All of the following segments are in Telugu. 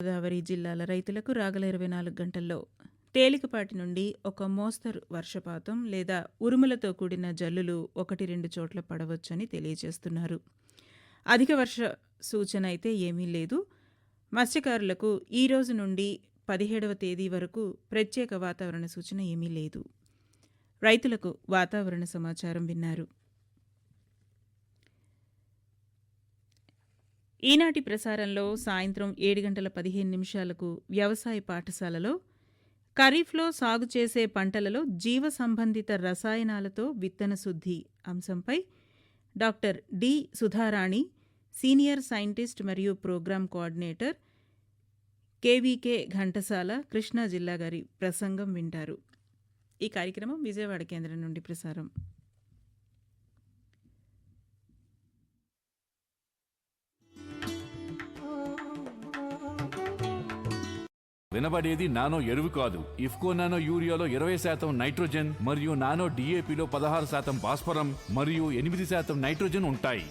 గోదావరి జిల్లాల రైతులకు రాగల ఇరవై నాలుగు గంటల్లో తేలికపాటి నుండి ఒక మోస్తరు వర్షపాతం లేదా ఉరుములతో కూడిన జల్లులు ఒకటి రెండు చోట్ల పడవచ్చని తెలియజేస్తున్నారు. అధిక వర్ష సూచన అయితే ఏమీ లేదు. మత్స్యకారులకు ఈ రోజు నుండి పదిహేడవ తేదీ వరకు ప్రత్యేక వాతావరణ సూచన ఏమీ లేదు. రైతులకు వాతావరణ సమాచారం విన్నారు. ఈనాటి ప్రసారంలో సాయంత్రం ఏడు గంటల పదిహేను నిమిషాలకు వ్యవసాయ పాఠశాలలో ఖరీఫ్లో సాగు చేసే పంటలలో జీవ సంబంధిత రసాయనాలతో విత్తన శుద్ధి అంశంపై doctor D Sudharani senior scientist మరియు program coordinator KVK Ghantasala Krishna జిల్లా గారి ప్రసంగం వింటారు. ఈ కార్యక్రమం విజయవాడ కేంద్రం నుండి ప్రసారం. వినబడేది నానో ఎరువు కాదు. ఇఫ్కో నానో యూరియాలో ఇరవై శాతం నైట్రోజన్ మరియు నానో డిఏపిలో పదహారు శాతం భాస్వరం మరియు ఎనిమిది శాతం నైట్రోజన్ ఉంటాయి.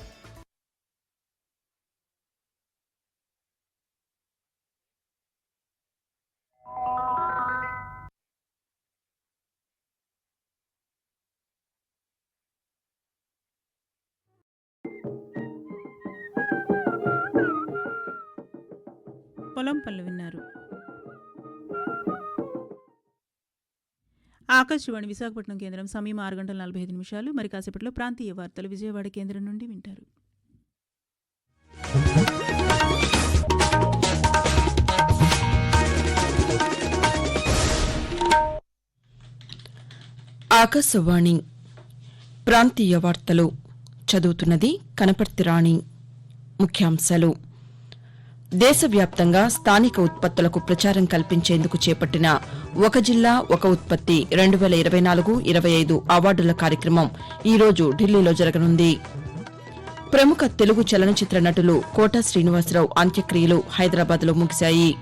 పొలం పళ్ళు విన్నారు. ఆకాశవాణి విశాఖపట్నం కేంద్రం సమయం ఆరు గంటల నలభై ఐదు నిమిషాలు. మరి కాసేపట్లో ప్రాంతీయ వార్తలు విజయవాడ కేంద్రం నుండి వింటారు. ఆకాశవాణి ప్రాంతీయ వార్తలు చదువుతున్నది కనపర్తి రాణి. ముఖ్యాంశాలు దేశవ్యాప్తంగా స్థానిక ఉత్పత్తులకు ప్రచారం కల్పించేందుకు చేపట్టిన ఒక జిల్లా ఒక ఉత్పత్తి రెండు వేల ఇరవై నాలుగు ఇరవై ఐదు అవార్డుల కార్యక్రమం ఈరోజు ఢిల్లీలో జరగనుంది. ప్రముఖ తెలుగు చలనచిత్ర నటులు కోట శ్రీనివాసరావు అంత్యక్రియలు హైదరాబాద్లో ముగిశాయి.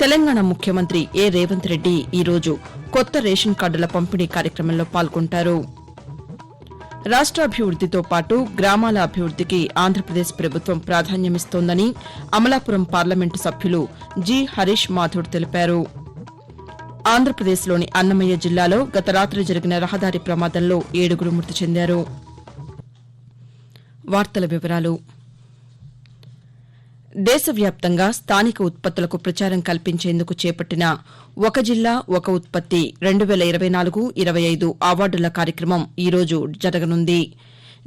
తెలంగాణ ముఖ్యమంత్రి ఏ రేవంత్ రెడ్డి ఈరోజు కొత్త రేషన్ కార్డుల పంపిణీ కార్యక్రమంలో పాల్గొంటారు. రాష్ట్రాభివృద్దితో పాటు గ్రామాల అభివృద్దికి ఆంధ్రప్రదేశ్ ప్రభుత్వం ప్రాధాన్యమిస్తోందని అమలాపురం పార్లమెంటు సభ్యులు జి హరీష్ మాథుర్ తెలిపారు. ఆంధ్రప్రదేశ్లోని అన్నమయ్య జిల్లాలో గత రాత్రి జరిగిన రహదారి ప్రమాదంలో ఏడుగురు మృతి చెందారు. వార్తల వివరాలు దేశవ్యాప్తంగా స్థానిక ఉత్పత్తులకు ప్రచారం కల్పించేందుకు చేపట్టిన ఒక జిల్లా ఒక ఉత్పత్తి రెండు వేల ఇరవై నాలుగు ఇరవై ఐదు అవార్డుల కార్యక్రమం ఈరోజు జరగనుంది.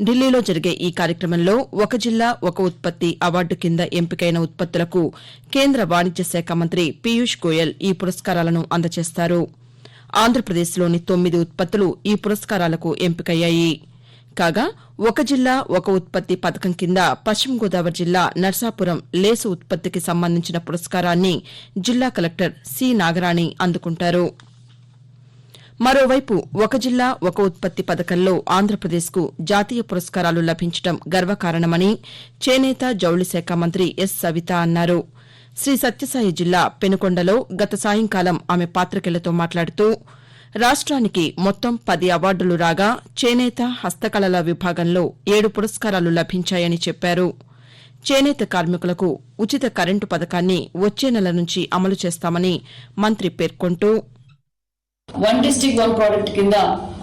ఢిల్లీలో జరిగే ఈ కార్యక్రమంలో ఒక జిల్లా ఒక ఉత్పత్తి అవార్డు కింద ఎంపికైన ఉత్పత్తులకు కేంద్ర వాణిజ్య శాఖ మంత్రి పీయూష్ గోయల్ ఈ పురస్కారాలను అందజేస్తారు. ఆంధ్రప్రదేశ్లోని తొమ్మిది ఉత్పత్తులు ఈ పురస్కారాలకు ఎంపికయ్యాయి. కాగా ఒక జిల్లా ఒక ఉత్పత్తి పథకం కింద పశ్చిమ గోదావరి జిల్లా నర్సాపురం లేసు ఉత్పత్తికి సంబంధించిన పురస్కారాన్ని జిల్లా కలెక్టర్ సి. నాగరాణి అందుకుంటారు. మరోవైపు ఒక జిల్లా ఒక ఉత్పత్తి పథకంలో ఆంధ్రప్రదేశ్కు జాతీయ పురస్కారాలు లభించడం గర్వకారణమని చేనేత జౌళి శాఖ మంత్రి ఎస్. సవిత అన్నారు. శ్రీ సత్యసాయి జిల్లా పెనుకొండలో గత సాయంకాలం ఆమె పాతికేయులతో మాట్లాడుతూ రాష్ట్రానికి మొత్తం పది అవార్డులు రాగా చేనేత హస్తకళల విభాగంలో ఏడు పురస్కారాలు లభించాయని చెప్పారు. చేనేత కార్మికులకు ఉచిత కరెంటు పథకాన్ని వచ్చే నెల నుంచి అమలు చేస్తామని మంత్రి పేర్కొంటూ వన్ డిస్టిక్ వన్ ప్రోడక్ట్ కింద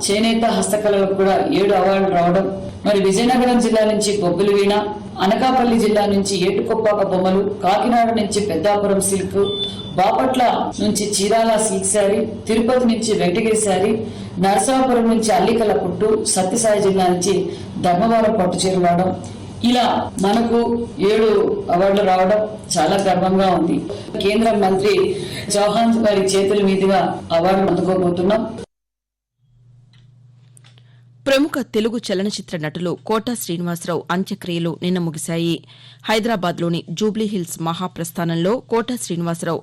చేనేత హస్తకళలకు కూడా ఏడు అవార్డులు రావడం మరి విజయనగరం జిల్లా నుంచి బొబ్బిలి వీణ అనకాపల్లి జిల్లా నుంచి ఏటుకొప్పాక బొమ్మలు కాకినాడ నుంచి పెద్దాపురం సిల్క్ బాపట్ల నుంచి చీరాల సిల్క్ శారీ తిరుపతి నుంచి వెంకటగిరి శారీ నరసాపురం నుంచి అల్లికల పుట్టు సత్యసాయి జిల్లా నుంచి ధర్మవరం పట్టు చీర రావడం ఇలా మనకు ఏడు అవార్డులు రావడం చాలా గర్వంగా ఉంది. కేంద్ర మంత్రి చౌహాన్ గారి చేతుల మీదుగా అవార్డులు అందుకోబోతున్నాం. ప్రముఖ తెలుగు చలనచిత్ర నటులు కోట శ్రీనివాసరావు అంత్యక్రియలు నిన్న ముగిశాయి. హైదరాబాద్లోని జూబ్లీహిల్స్ మహాప్రస్థానంలో కోట శ్రీనివాసరావు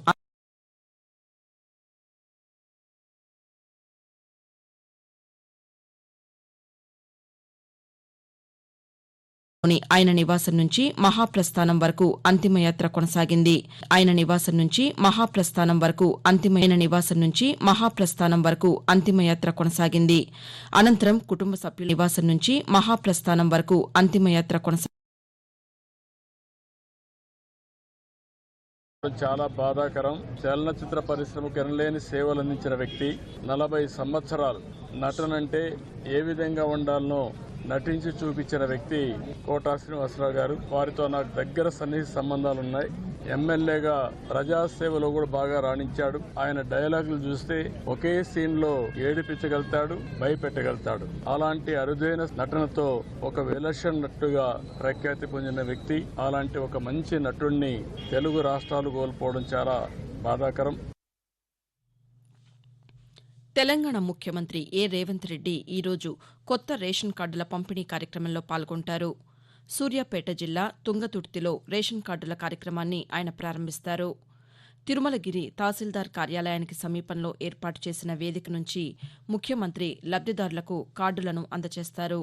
లోని ఆయన నివాసం నుంచి మహాప్రస్థానం వరకు అంతిమయాత్ర కొనసాగింది. ఆయన నివాసం నుంచి మహాప్రస్థానం వరకు అంతిమైన నివాసం నుంచి మహాప్రస్థానం వరకు అంతిమయాత్ర కొనసాగింది. అనంతరం కుటుంబ సభ్యుల నివాసం నుంచి మహాప్రస్థానం వరకు అంతిమయాత్ర కొనసాగింది చాలా బాధాకరం. చలనచిత్ర పరిశ్రమకు ఎనలేని సేవలు అందించిన వ్యక్తి నలభై సంవత్సరాలు నటనంటే ఏ విధంగా ఉండాలనో నటించి చూపించిన వ్యక్తి కోటా శ్రీనివాసరావు గారు. వారితో నాకు దగ్గర సన్నిహిత సంబంధాలు ఉన్నాయి. ఎమ్మెల్యేగా ప్రజాసేవలో కూడా బాగా రాణించాడు. ఆయన డైలాగులు చూస్తే ఒకే సీన్లో ఏడిపించగలుగుతాడు భయపెట్టగలుగుతాడు. అలాంటి అరుదైన నటనతో ఒక విలక్షణ నటుగా ప్రఖ్యాతి పొందిన వ్యక్తి అలాంటి ఒక మంచి నటుడిని తెలుగు రాష్ట్రాలు కోల్పోవడం చాలా బాధాకరం. తెలంగాణ ముఖ్యమంత్రి ఏ రేవంత్ రెడ్డి ఈరోజు కొత్త రేషన్ కార్డుల పంపిణీ కార్యక్రమంలో పాల్గొంటారు. సూర్యాపేట జిల్లా తుంగతుర్తిలో రేషన్ కార్డుల కార్యక్రమాన్ని ఆయన ప్రారంభిస్తారు. తిరుమలగిరి తహసీల్దార్ కార్యాలయానికి సమీపంలో ఏర్పాటు చేసిన వేదిక నుంచి ముఖ్యమంత్రి లబ్దిదారులకు కార్డులను అందజేస్తారు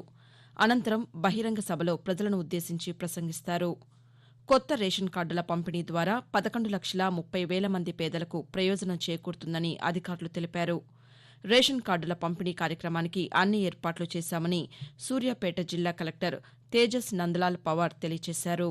అనంతరం బహిరంగ సభలో ప్రజలను ఉద్దేశించి ప్రసంగిస్తారు. కొత్త రేషన్ కార్డుల పంపిణీ ద్వారా పదకొండు లక్షల ముప్పై వేల మంది పేదలకు ప్రయోజనం చేకూరుతుందని అధికారులు తెలిపారు. రేషన్ కార్డుల పంపిణీ కార్యక్రమానికి అన్ని ఏర్పాట్లు చేశామని సూర్యాపేట జిల్లా కలెక్టర్ తేజస్ నందలాల్ పవార్ తెలియజేశారు.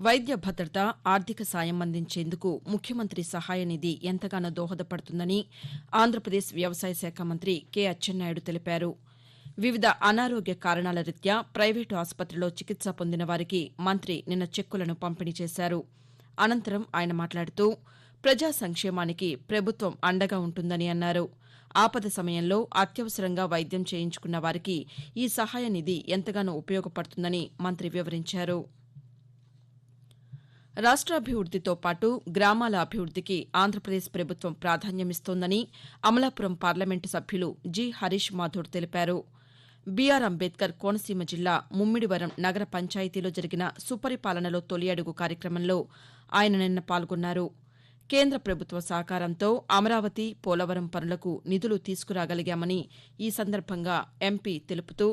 వైద్య భద్రత ఆర్థిక సాయం అందించేందుకు ముఖ్యమంత్రి సహాయ నిధి ఎంతగానో దోహదపడుతుందని ఆంధ్రప్రదేశ్ వ్యవసాయ శాఖ మంత్రి కె అచ్చెన్నాయుడు తెలిపారు. వివిధ అనారోగ్య కారణాల రీత్యా ప్రైవేటు ఆసుపత్రిలో చికిత్స పొందిన వారికి మంత్రి నిన్న చెక్కులను పంపిణీ చేశారు. అనంతరం ఆయన మాట్లాడుతూ ప్రజా సంక్షేమానికి ప్రభుత్వం అండగా ఉంటుందని అన్నారు. ఆపద సమయంలో అత్యవసరంగా వైద్యం చేయించుకున్న వారికి ఈ సహాయ నిధి ఎంతగానో ఉపయోగపడుతుందని మంత్రి వివరించారు. రాష్ట్రాభివృద్దితో పాటు గ్రామాల అభివృద్దికి ఆంధ్రప్రదేశ్ ప్రభుత్వం ప్రాధాన్యమిస్తోందని అమలాపురం పార్లమెంటు సభ్యులు జి హరీష్ మాథూర్ తెలిపారు. బీఆర్ అంబేద్కర్ కోనసీమ జిల్లా ముమ్మిడివరం నగర పంచాయతీలో జరిగిన సుపరిపాలనలో తొలి అడుగు కార్యక్రమంలో ఆయన నిన్న పాల్గొన్నారు. కేంద్ర ప్రభుత్వ సహకారంతో అమరావతి పోలవరం పనులకు నిధులు తీసుకురాగలిగామని ఈ సందర్భంగా ఎంపీ తెలుపుతూ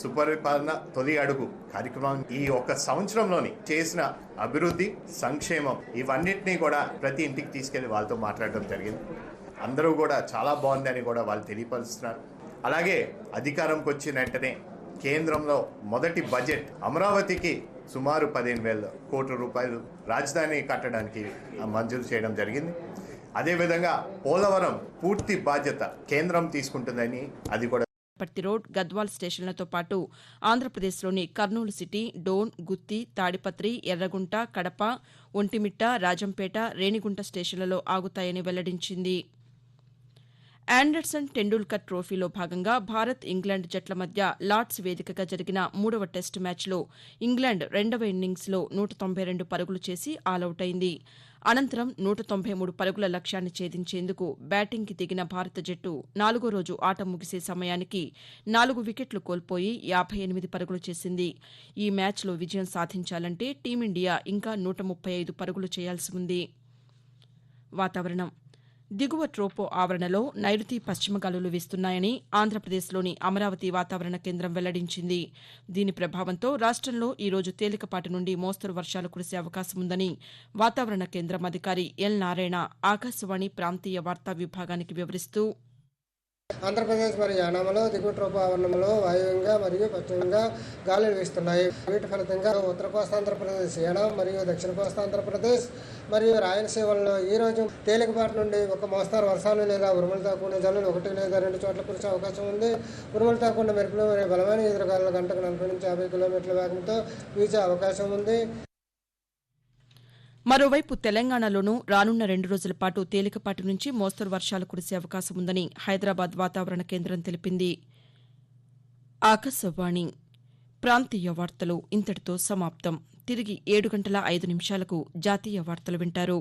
సుపరిపాలన తొలి అడుగు కార్యక్రమం ఈ ఒక్క సంవత్సరంలోని చేసిన అభివృద్ధి సంక్షేమం ఇవన్నింటినీ కూడా ప్రతి ఇంటికి తీసుకెళ్ళి వాళ్ళతో మాట్లాడడం జరిగింది. అందరూ కూడా చాలా బాగుందని కూడా వాళ్ళు తెలియపరుస్తున్నారు. అలాగే అధికారంకి వచ్చిన వెంటనే కేంద్రంలో మొదటి బడ్జెట్ అమరావతికి సుమారు పదిహేను వేల కోట్ల రూపాయలు రాజధాని కట్టడానికి మంజూరు చేయడం జరిగింది. అదేవిధంగా పోలవరం పూర్తి బాధ్యత కేంద్రం తీసుకుంటుందని అది కూడా పర్తి రోడ్ గద్వాల్ స్టేషన్లతో పాటు ఆంధ్రప్రదేశ్లోని కర్నూలు సిటీ డోన్ గుత్తి తాడిపత్రి ఎర్రగుంట కడప ఒంటిమిట్ట రాజంపేట రేణిగుంట స్టేషన్లలో ఆగుతాయని వెల్లడించింది. ఆండర్సన్ టెండూల్కర్ ట్రోఫీలో భాగంగా భారత్ ఇంగ్లాండ్ జట్ల మధ్య లార్డ్స్ వేదికగా జరిగిన మూడవ టెస్టు మ్యాచ్లో ఇంగ్లాండ్ రెండవ ఇన్నింగ్స్లో నూట తొంభై రెండు పరుగులు చేసి ఆలౌటైంది అయింది అనంతరం నూట తొంభై మూడు పరుగుల లక్ష్యాన్ని ఛేదించేందుకు బ్యాటింగ్కి దిగిన భారత జట్టు నాలుగో రోజు ఆట ముగిసే సమయానికి నాలుగు వికెట్లు కోల్పోయి యాభై ఎనిమిది పరుగులు చేసింది. ఈ మ్యాచ్లో విజయం సాధించాలంటే టీమిండియా ఇంకా నూట ముప్పై ఐదు పరుగులు చేయాల్సి ఉంది. వాతావరణం దిగువ ట్రోపో ఆవరణలో నైరుతి పశ్చిమ గాలులు వీస్తున్నాయని ఆంధ్రప్రదేశ్లోని అమరావతి వాతావరణ కేంద్రం వెల్లడించింది. దీని ప్రభావంతో రాష్టంలో ఈ రోజు తేలికపాటి నుండి మోస్తరు వర్షాలు కురిసే అవకాశం ఉందని వాతావరణ కేంద్రం అధికారి ఎల్ నారాయణ ఆకాశవాణి ప్రాంతీయ వార్తా విభాగానికి వివరిస్తూ ఆంధ్రప్రదేశ్ మరియు యానామలో దిగువటోపావరణంలో వాయువ్యంగా మరియు పశ్చిమంగా గాలులు వీస్తున్నాయి. వీటి ఫలితంగా ఉత్తర కోస్తాంధ్రప్రదేశ్ యానాం మరియు దక్షిణ కోస్తాంధ్రప్రదేశ్ మరియు రాయలసీమల్లో ఈ రోజు తేలికపాటి నుండి ఒక మోస్తారు వర్షాలు లేదా ఉరుములతో కూడిన జల్లులు ఒకటి లేదా రెండు చోట్ల కురిసే అవకాశం ఉంది. ఉరుములతో కూడిన మెరుపులు మరియు బలమైన ఎదురుగాలు గంటకు నలభై నుంచి యాభై కిలోమీటర్ల వేగంతో వీచే అవకాశం ఉంది. మరోవైపు తెలంగాణలోనూ రానున్న రెండు రోజుల పాటు తేలికపాటి నుంచి మోస్తరు వర్షాలు కురిసే అవకాశం ఉందని హైదరాబాద్ వాతావరణ కేంద్రం తెలిపింది. ఆకాశవాణి ప్రాంతీయ వార్తలు ఇంతటితో సమాప్తం. తిరిగి ఏడు గంటల ఐదు నిమిషాలకు జాతీయ వార్తలు వింటారు.